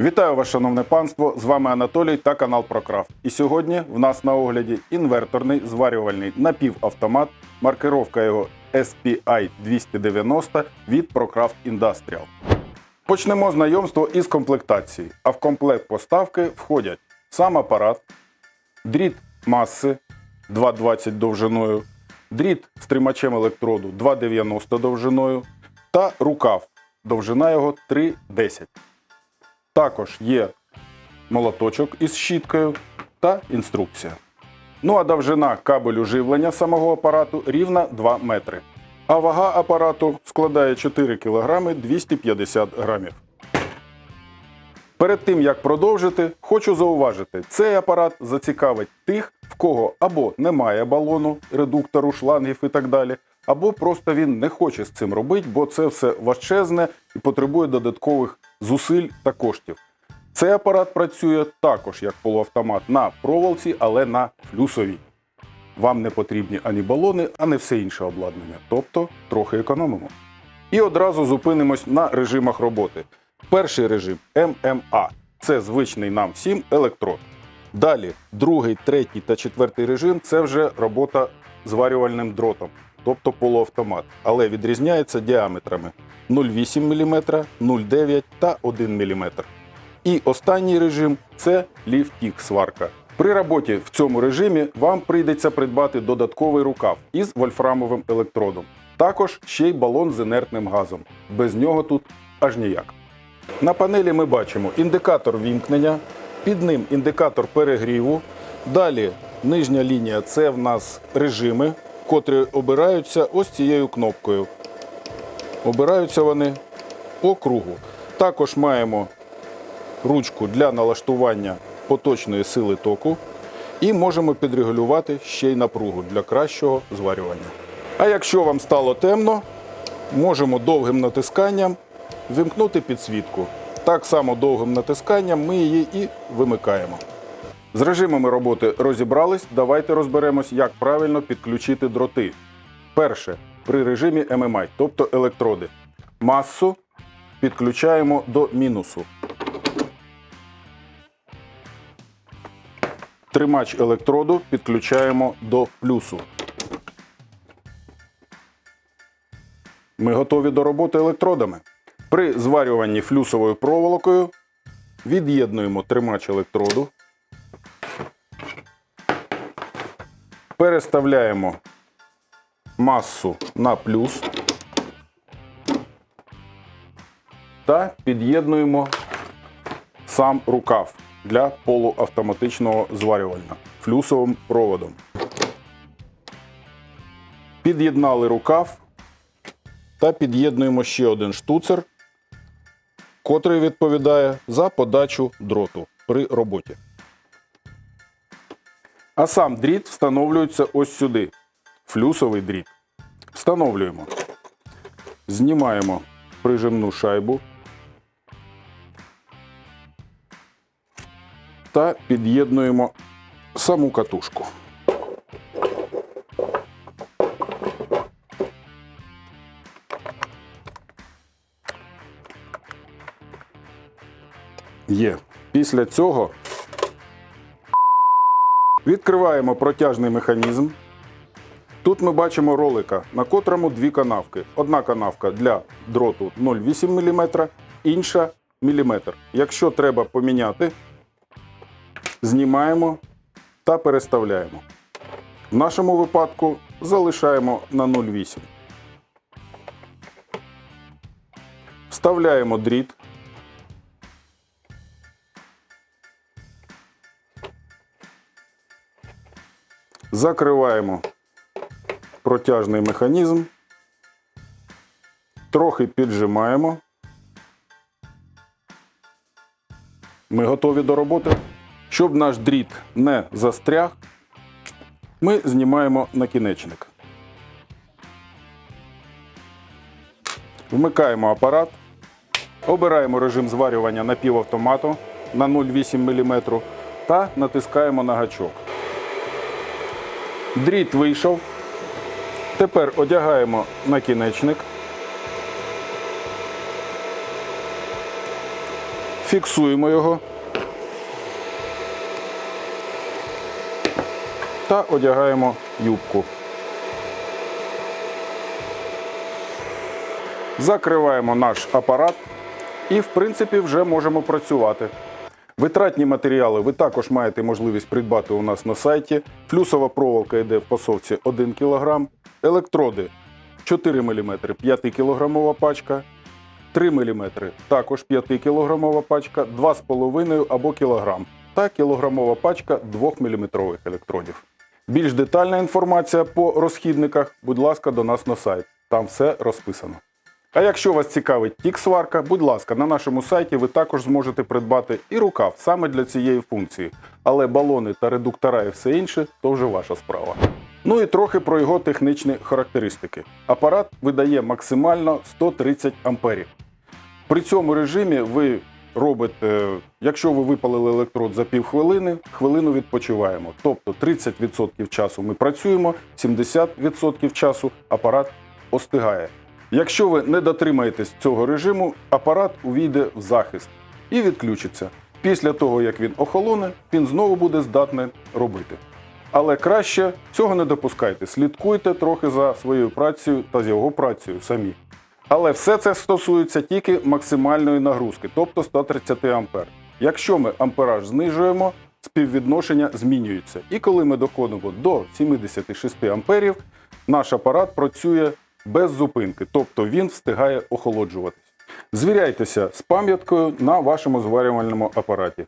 Вітаю вас, шановне панство! З вами Анатолій та канал Прокрафт. І сьогодні в нас на огляді інверторний зварювальний напівавтомат, маркировка його SPI 290 від Procraft Industrial. Почнемо знайомство із комплектації. А в комплект поставки входять сам апарат, дріт маси 2,20 довжиною, дріт з тримачем електроду 2,90 довжиною та рукав. Довжина його 3,10. Також є молоточок із щіткою та інструкція. Ну а довжина кабелю живлення самого апарату рівна 2 метри. А вага апарату складає 4 кг 250 грамів. Перед тим як продовжити, хочу зауважити, цей апарат зацікавить тих, в кого або немає балону, редуктору, шлангів і так далі, або просто він не хоче з цим робити, бо це все важчезне і потребує додаткових зусиль та коштів. Цей апарат працює також як полуавтомат на проволоці, але на флюсовій. Вам не потрібні ані балони, а не все інше обладнання, тобто трохи економимо. І одразу зупинимось на режимах роботи. Перший режим ММА це звичний нам всім електрод. Далі другий, третій та четвертий режим це вже робота зварювальним дротом, тобто полуавтомат, але відрізняється діаметрами 0,8 мм, 0,9 та 1 мм. І останній режим це ліфтік сварка. При роботі в цьому режимі вам прийдеться придбати додатковий рукав із вольфрамовим електродом. Також ще й балон з інертним газом. Без нього тут аж ніяк. На панелі ми бачимо індикатор вімкнення, під ним індикатор перегріву. Далі нижня лінія це в нас режими, котрі обираються ось цією кнопкою. Обираються вони по кругу. Також маємо ручку для налаштування поточної сили току і можемо підрегулювати ще й напругу для кращого зварювання. А якщо вам стало темно, можемо довгим натисканням вимкнути підсвітку. Так само довгим натисканням ми її і вимикаємо. З режимами роботи розібрались. Давайте розберемось, як правильно підключити дроти. Перше, при режимі MMI, тобто електроди. Масу підключаємо до мінусу. Тримач електроду підключаємо до плюсу. Ми готові до роботи електродами. При зварюванні флюсовою проволокою від'єднуємо тримач електроду. Переставляємо масу на плюс та під'єднуємо сам рукав для полуавтоматичного зварювання флюсовим проводом. Під'єднали рукав та під'єднуємо ще один штуцер, котрий відповідає за подачу дроту при роботі. А сам дріт встановлюється ось сюди. Флюсовий дріт. Встановлюємо. Знімаємо прижимну шайбу та під'єднуємо саму катушку. Є. Після цього відкриваємо протяжний механізм. Тут ми бачимо ролика, на котрому дві канавки. Одна канавка для дроту 0,8 мм, інша міліметр. Якщо треба поміняти, знімаємо та переставляємо. В нашому випадку залишаємо на 0,8. Вставляємо дріт. Закриваємо протяжний механізм. Трохи піджимаємо. Ми готові до роботи. Щоб наш дріт не застряг, ми знімаємо накінечник. Вмикаємо апарат, обираємо режим зварювання напівавтомату на 0,8 мм та натискаємо на гачок. Дріт вийшов. Тепер одягаємо накінечник. Фіксуємо його. Та одягаємо юбку. Закриваємо наш апарат і, в принципі, вже можемо працювати. Витратні матеріали ви також маєте можливість придбати у нас на сайті. Плюсова проволока йде в посовці 1 кг, електроди 4 мм 5 кілограмова пачка, 3 мм також 5 кілограмова пачка, 2,5 або кілограм та кілограмова пачка 2 мм електродів. Більш детальна інформація по розхідниках, будь ласка, до нас на сайт. Там все розписано. А якщо вас цікавить тік-сварка, будь ласка, на нашому сайті ви також зможете придбати і рукав саме для цієї функції. Але балони та редуктора і все інше то вже ваша справа. Ну і трохи про його технічні характеристики. Апарат видає максимально 130 амперів. При цьому режимі ви робите, якщо ви випалили електрод за півхвилини, хвилину відпочиваємо. Тобто 30% часу ми працюємо, 70% часу апарат остигає. Якщо ви не дотримаєтесь цього режиму, апарат увійде в захист і відключиться. Після того, як він охолоне, він знову буде здатний робити. Але краще цього не допускайте. Слідкуйте трохи за своєю працею та з його працею самі. Але все це стосується тільки максимальної нагрузки, тобто 130 ампер. Якщо ми ампераж знижуємо, співвідношення змінюється. І коли ми доходимо до 76 амперів, наш апарат працює без зупинки, тобто він встигає охолоджуватись. Звіряйтеся з пам'яткою на вашому зварювальному апараті.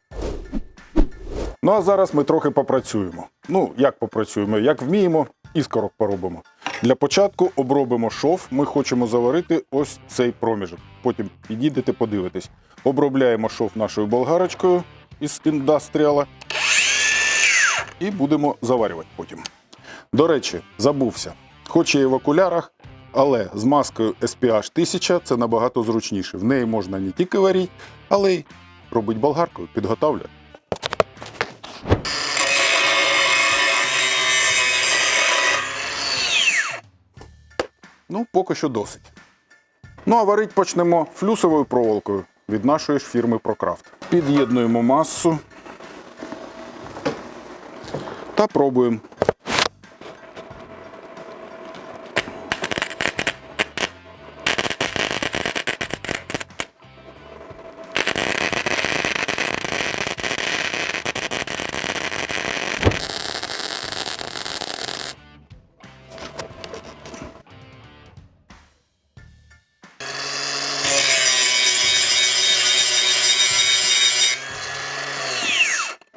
Ну а зараз ми трохи попрацюємо. Ну, як попрацюємо, як вміємо, іскорок поробимо. Для початку обробимо шов. Ми хочемо заварити ось цей проміжок. Потім підійдете, подивитесь. Обробляємо шов нашою болгарочкою із індастріала і будемо заварювати потім. До речі, забувся. Хоч і в окулярах, але з маскою SPH 1000 це набагато зручніше. В неї можна не тільки варити, але й робити болгаркою, підготавлювати. Ну, поки що досить. Ну, а варити почнемо флюсовою проволокою від нашої ж фірми ProCraft. Під'єднуємо масу та пробуємо.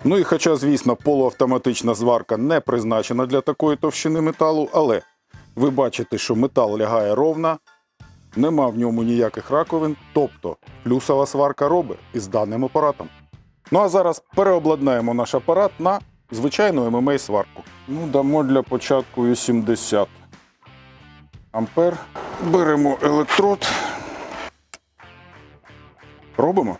Ну і хоча, звісно, полуавтоматична зварка не призначена для такої товщини металу, але ви бачите, що метал лягає ровно, нема в ньому ніяких раковин, тобто плюсова сварка робить із даним апаратом. Ну а зараз переобладнаємо наш апарат на звичайну ММА сварку. Ну, дамо для початку 80 ампер. Беремо електрод. Робимо.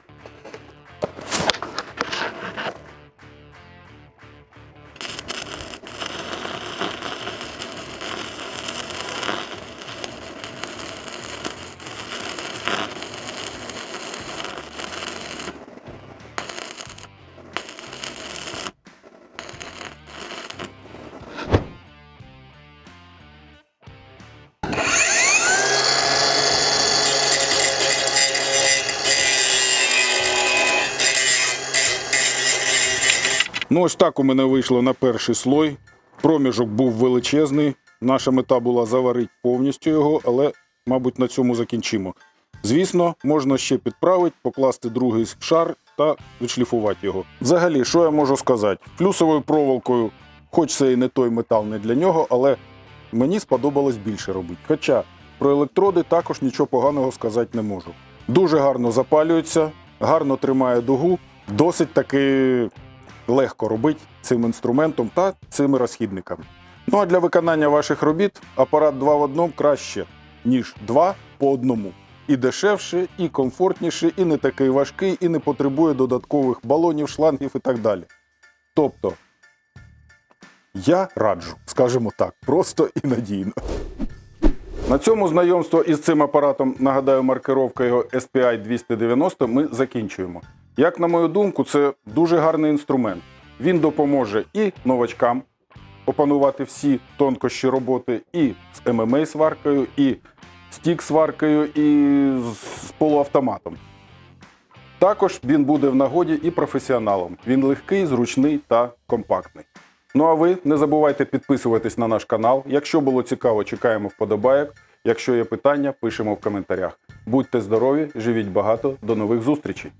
Ну, ось так у мене вийшло на перший слой. Проміжок був величезний. Наша мета була заварити повністю його, але, мабуть, на цьому закінчимо. Звісно, можна ще підправити, покласти другий шар та відшліфувати його. Взагалі, що я можу сказати? Плюсовою проволокою, хоч це і не той метал, не для нього, але мені сподобалось більше робити. Хоча про електроди також нічого поганого сказати не можу. Дуже гарно запалюється, гарно тримає дугу, досить таки легко робити цим інструментом та цими розхідниками. Ну а для виконання ваших робіт апарат 2 в 1 краще, ніж 2 по одному. І дешевше, і комфортніше, і не такий важкий, і не потребує додаткових балонів, шлангів і так далі. Тобто, я раджу, скажімо так, просто і надійно. На цьому знайомство із цим апаратом, нагадаю, маркировка його SPI 290 ми закінчуємо. Як на мою думку, це дуже гарний інструмент. Він допоможе і новачкам опанувати всі тонкощі роботи і з ММА сваркою, і стік сваркою, і з полуавтоматом. Також він буде в нагоді і професіоналам. Він легкий, зручний та компактний. Ну а ви не забувайте підписуватись на наш канал. Якщо було цікаво, чекаємо вподобайок. Якщо є питання, пишемо в коментарях. Будьте здорові, живіть багато, до нових зустрічей!